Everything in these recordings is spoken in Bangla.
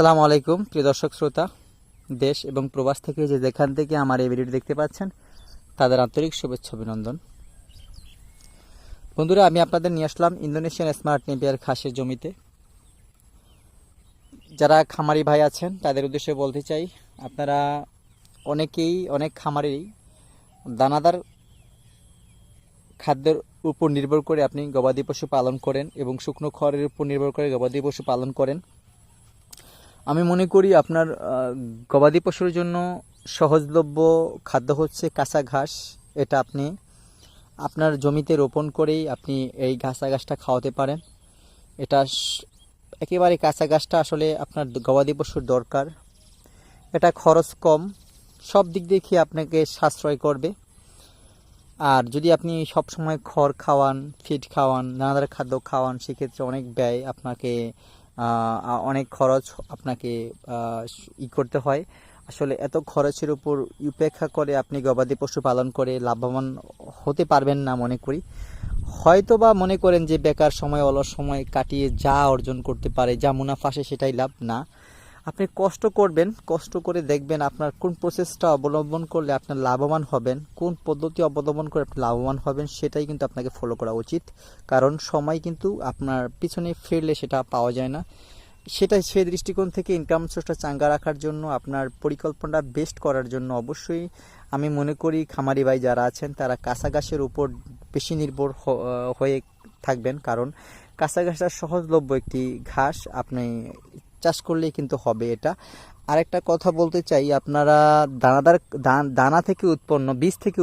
আসসালামু আলাইকুম, প্রিয় দর্শক শ্রোতা, দেশ এবং প্রবাস থেকে যে যেখান থেকে আমার এই ভিডিওটি দেখতে পাচ্ছেন, তাদের আন্তরিক শুভেচ্ছা অভিনন্দন। বন্ধুরা, আমি আপনাদের নিয়ে আসলাম ইন্দোনেশিয়ান স্মার্ট নেপিয়ার খাসের জমিতে। যারা খামারি ভাই আছেন, তাদের উদ্দেশ্যে বলতে চাই, আপনারা অনেকেই, অনেক খামারেই দানাদার খাদ্যের উপর নির্ভর করে আপনি গবাদি পশু পালন করেন এবং শুকনো খড়ের উপর নির্ভর করে গবাদি পশু পালন করেন। আমি মনে করি আপনার গবাদি পশুর জন্য সহজলভ্য খাদ্য হচ্ছে কাঁচা ঘাস। এটা আপনি আপনার জমিতে রোপণ করেই আপনি এই কাঁচা ঘাসটা খাওয়াতে পারেন। এটা একেবারে কাঁচা ঘাসটা আসলে আপনার গবাদি পশুর দরকার। এটা খরচ কম, সব দিক দেখে আপনাকে সাশ্রয় করবে। আর যদি আপনি সব সময় খড় খাওয়ান, ফিড খাওয়ান নানাদার খাদ্য খাওয়ান, সেক্ষেত্রে অনেক ব্যয় আপনাকে অনেক খরচ আপনাকে ই করতে হয়। আসলে এত খরচের উপর উপেক্ষা করে আপনি গবাদি পশু পালন করে লাভবান হতে পারবেন না মনে করি। হয়তো বা মনে করেন যে বেকার সময়, অলস সময় কাটিয়ে যা অর্জন করতে পারে, যা মুনাফা আসে সেটাই লাভ না। আপনি কষ্ট করবেন, কষ্ট করে দেখবেন আপনার কোন প্রসেসটা অবলম্বন করলে আপনার লাভবান হবেন, কোন পদ্ধতি অবলম্বন করে আপনি লাভবান হবেন সেটাই কিন্তু আপনাকে ফলো করা উচিত। কারণ সময় কিন্তু আপনার পিছনে ফিরলে সেটা পাওয়া যায় না। সেটা সেই দৃষ্টিকোণ থেকে ইনকাম সোর্সটা চাঙ্গা রাখার জন্য, আপনার পরিকল্পনাটা বেস্ট করার জন্য অবশ্যই আমি মনে করি খামারি ভাই যারা আছেন, তারা কাঁচা ঘাসের উপর বেশি নির্ভর হয়ে থাকবেন। কারণ কাঁচা ঘাসটা সহজলভ্য একটি ঘাস, আপনি চাষ করলেই কিন্তু হবে এটা। আরেকটা কথা বলতে চাই, আপনারা দানাদার, দান- থেকে উৎপন্ন, বীজ থেকে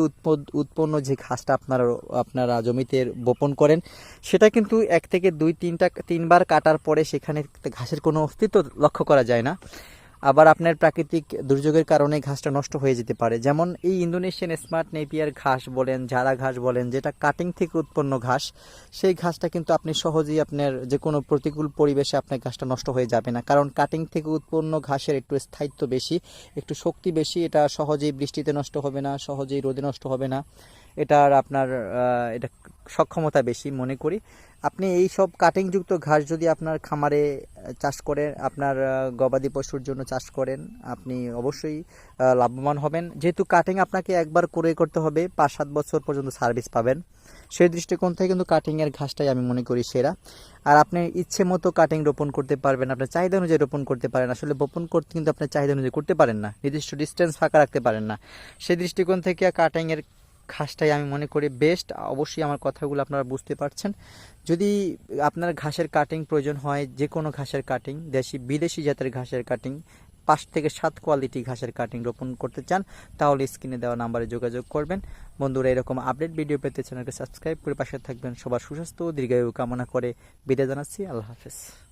উৎপন্ন যে ঘাসটা আপনারা আপনারা জমিতে বপন করেন, সেটা কিন্তু এক থেকে দুই, তিনটা, তিনবার কাটার পরে সেখানে ঘাসের কোনো অস্তিত্ব লক্ষ্য করা যায় না। আবার আপনার প্রাকৃতিক দুর্যোগের কারণে ঘাসটা নষ্ট হয়ে যেতে পারে। যেমন এই ইন্দোনেশিয়ান স্মার্ট নেপিয়ার ঘাস বলেন, ঝাড়া ঘাস বলেন, যেটা কাটিং থেকে উৎপন্ন ঘাস, সেই ঘাসটা কিন্তু আপনি সহজেই আপনার যে কোনো প্রতিকূল পরিবেশে আপনার ঘাসটা নষ্ট হয়ে যাবে না। কারণ কাটিং থেকে উৎপন্ন ঘাসের একটু স্থায়িত্ব বেশি, একটু শক্তি বেশি, এটা সহজেই বৃষ্টিতে নষ্ট হবে না, সহজেই রোদে নষ্ট হবে না। এটার আপনার এটা সক্ষমতা বেশি মনে করি। আপনি এই সব কাটিংযুক্ত ঘাস যদি আপনার খামারে চাষ করেন, আপনার গবাদি পশুর জন্য চাষ করেন, আপনি অবশ্যই লাভবান হবেন। যেহেতু কাটিং আপনাকে একবার করে করতে হবে পাঁচ সাত বছর পর্যন্ত সার্ভিস পাবেন। সেই দৃষ্টিকোণ থেকে কিন্তু কাটিংয়ের ঘাসটাই আমি মনে করি সেরা। আর আপনি ইচ্ছে মতো কাটিং রোপণ করতে পারবেন, আপনার চাহিদা অনুযায়ী রোপণ করতে পারেন। আসলে বপন করতে কিন্তু আপনার চাহিদা অনুযায়ী করতে পারেন না। নির্দিষ্ট ডিস্টেন্স ফাঁকা রাখতে পারেন না। সেই দৃষ্টিকোণ থেকে কাটিংয়ের ঘাসটাই আমি মনে করি বেস্ট অবশ্যই আমার কথাগুলো আপনারা বুঝতে পারছেন। যদি আপনার ঘাসের কাটিং প্রয়োজন হয় যে কোনো ঘাসের কাটিং দেশি, বিদেশি জাতের ঘাসের কাটিং পাঁচ থেকে সাত কোয়ালিটি ঘাসের কাটিং রোপণ করতে চান, তাহলে স্ক্রিনে দেওয়া নাম্বারে যোগাযোগ করবেন। বন্ধুরা, এরকম আপডেট ভিডিও পেতে চ্যানেলকে সাবস্ক্রাইব করে পাশে থাকবেন। সবার সুস্বাস্থ্য, দীর্ঘায়ু কামনা করে বিদায় জানাচ্ছি। আল্লাহ হাফেজ।